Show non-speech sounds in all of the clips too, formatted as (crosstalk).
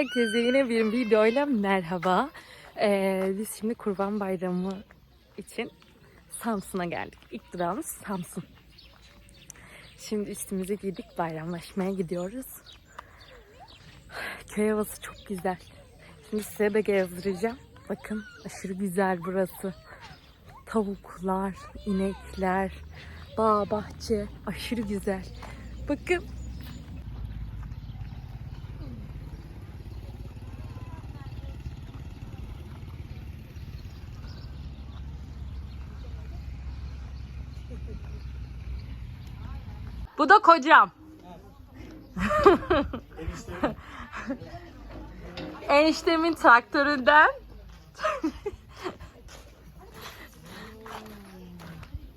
Herkese yine bir videoyla merhaba. Ee, biz şimdi Kurban Bayramı için Samsun'a geldik. İlk durağımız Samsun. Şimdi üstümüze giydik bayramlaşmaya gidiyoruz. Köy havası çok güzel. Şimdi size de gezdireceğim. Bakın aşırı güzel burası. Tavuklar, inekler, bağ, bahçe aşırı güzel. Bakın Bu da kocam. (laughs) Eniştemin traktöründen.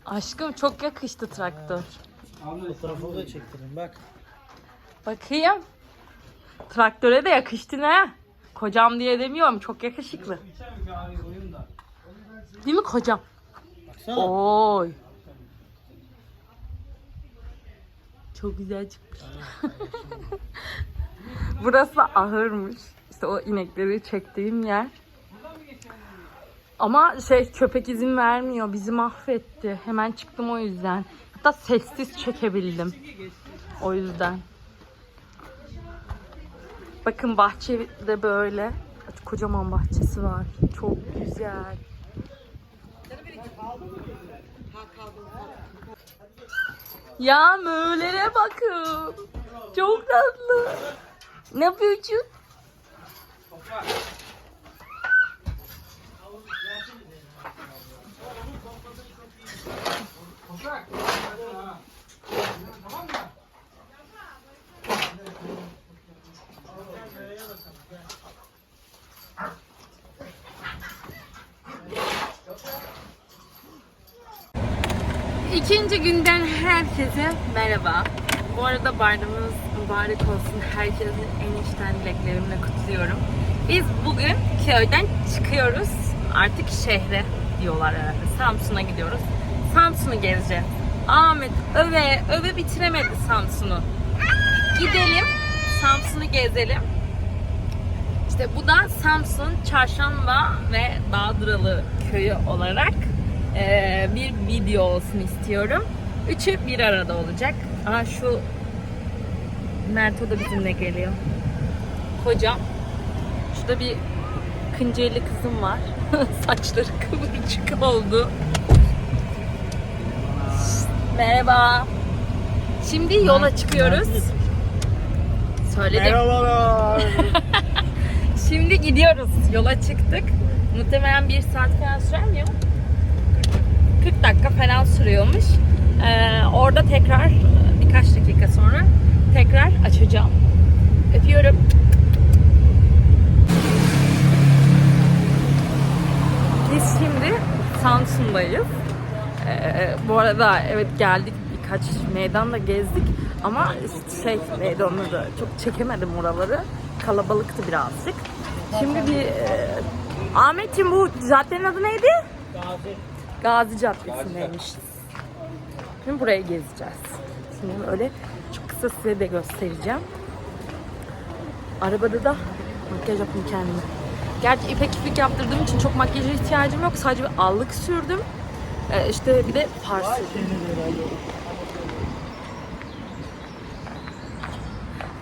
Aşkım çok yakıştı traktör. Abi fotoğrafı da çektirin bak. Bakayım. Traktöre de yakıştı ne? Kocam diye demiyorum. Çok yakışıklı. Değil mi kocam? Baksana. Oy. Çok güzel çıkmış. (laughs) Burası ahırmış. İşte o inekleri çektiğim yer. Ama şey köpek izin vermiyor. Bizi mahvetti. Hemen çıktım o yüzden. Hatta sessiz çekebildim. O yüzden. Bakın bahçe de böyle. Kocaman bahçesi var. Çok güzel. Ya möğlere bakın. Çok tatlı. Ne yapıyorsun? İkinci günden herkese merhaba. Bu arada bayramınız mübarek olsun. Herkesin en içten dileklerimle kutluyorum. Biz bugün köyden çıkıyoruz. Artık şehre diyorlar herhalde. Samsun'a gidiyoruz. Samsun'u gezeceğiz. Ahmet öve öve bitiremedi Samsun'u. Gidelim Samsun'u gezelim. İşte bu da Samsun, Çarşamba ve Dağdıralı köyü olarak eee, bir video olsun istiyorum. Üçü bir arada olacak. Aa şu Merto da bizimle geliyor. Kocam. Şurada bir kınceli kızım var. (laughs) Saçları kıvırcık oldu. Merhaba. Şimdi yola çıkıyoruz. Söyledim. Merhabalar. (laughs) Şimdi gidiyoruz. Yola çıktık. Muhtemelen bir saat falan süremiyor. 40 dakika falan sürüyormuş. Ee, orada tekrar birkaç dakika sonra tekrar açacağım. Öpüyorum. Biz şimdi Samsun'dayız. Ee, bu arada evet geldik birkaç meydan da gezdik ama şey da çok çekemedim oraları. Kalabalıktı birazcık. Şimdi bir e, Ahmetciğim bu caddenin adı neydi? Gazi. Gazi Caddesi'ndeymiş. Şimdi burayı gezeceğiz. Şimdi öyle çok kısa size de göstereceğim. Arabada da makyaj yapayım kendime. Gerçi ipek iplik yaptırdığım için çok makyaja ihtiyacım yok. Sadece bir allık sürdüm. Ee, işte bir de far sürdüm.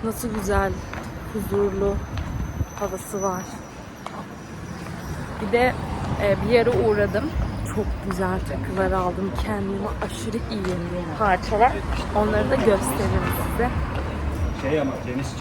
Nasıl güzel, huzurlu havası var. Bir de e, bir yere uğradım. Çok güzel takılar aldım. Kendime aşırı iyi parçalar. Onları da gösteririm size. Şey ama Janis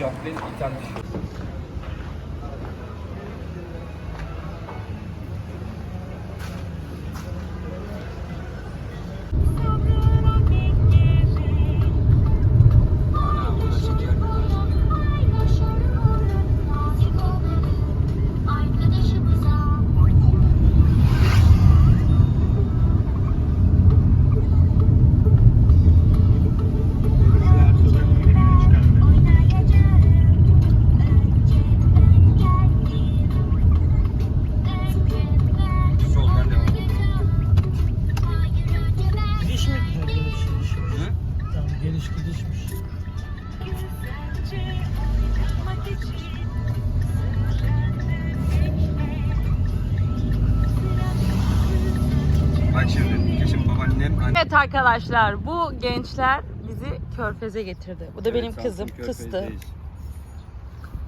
Joplin İtalyan. Evet arkadaşlar bu gençler bizi körfeze getirdi. Bu da benim Evet, kızım. Samsun Fıstığı. Körfez'deyiz.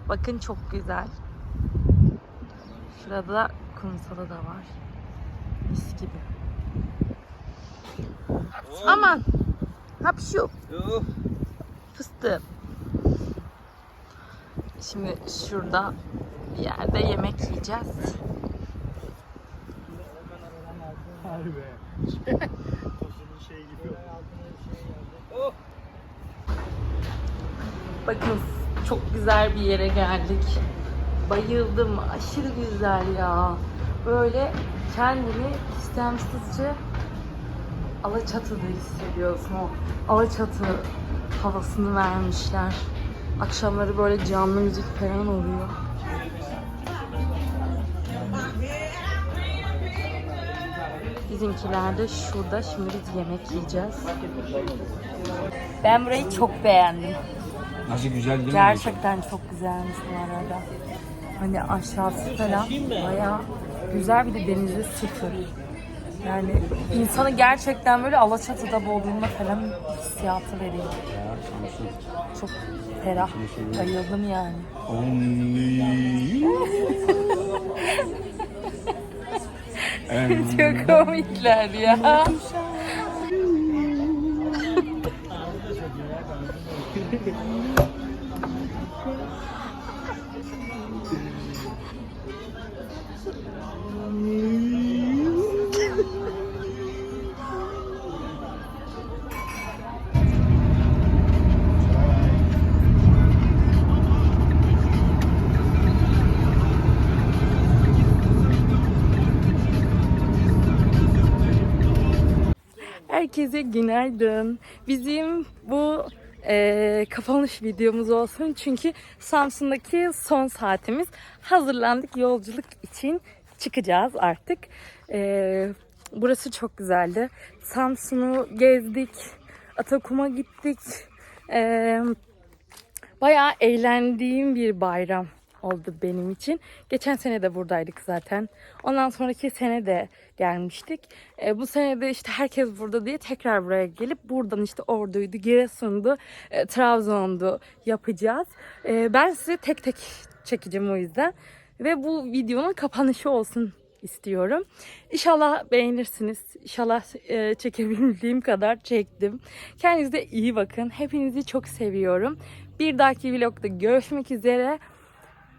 Bakın çok güzel. Şurada kumsalı da var. Mis gibi. Aman. Hapşu. Yuh. Fıstığım. Şimdi şurada bir yerde yemek yiyeceğiz. (laughs) Bakın çok güzel bir yere geldik. Bayıldım. Aşırı güzel ya. Böyle kendini istemsizce Alaçatı'da hissediyorsun. O Alaçatı havasını vermişler. Akşamları böyle canlı müzik falan oluyor. Bizimkiler de şurada. Şimdi biz yemek yiyeceğiz. Ben burayı çok beğendim. Nasıl güzel değil mi? Gerçekten çok güzelmiş bu arada. Hani aşağısı falan bayağı güzel bir de denizi sıfır. Yani insanı gerçekten böyle Alaçatı'da Bodrum'da falan hissiyatı veriyor. Ya, Samsun. Çok ferah. Bayıldım yani. Only (laughs) Çok komikler ya. Herkese günaydın. Bizim bu e, kapanış videomuz olsun. Çünkü Samsun'daki son saatimiz. Hazırlandık yolculuk için çıkacağız artık. E, burası çok güzeldi. Samsun'u gezdik. Atakum'a gittik. E, bayağı eğlendiğim bir bayram oldu benim için. Geçen sene de buradaydık zaten. Ondan sonraki sene de gelmiştik. E, bu sene de işte herkes burada diye tekrar buraya gelip buradan işte Ordu'ydu, Giresun'du, e, Trabzon'du yapacağız. E, ben size tek tek çekeceğim o yüzden. Ve bu videonun kapanışı olsun istiyorum. İnşallah beğenirsiniz. İnşallah e, çekebildiğim kadar çektim. Kendinize iyi bakın. Hepinizi çok seviyorum. Bir dahaki vlogda görüşmek üzere.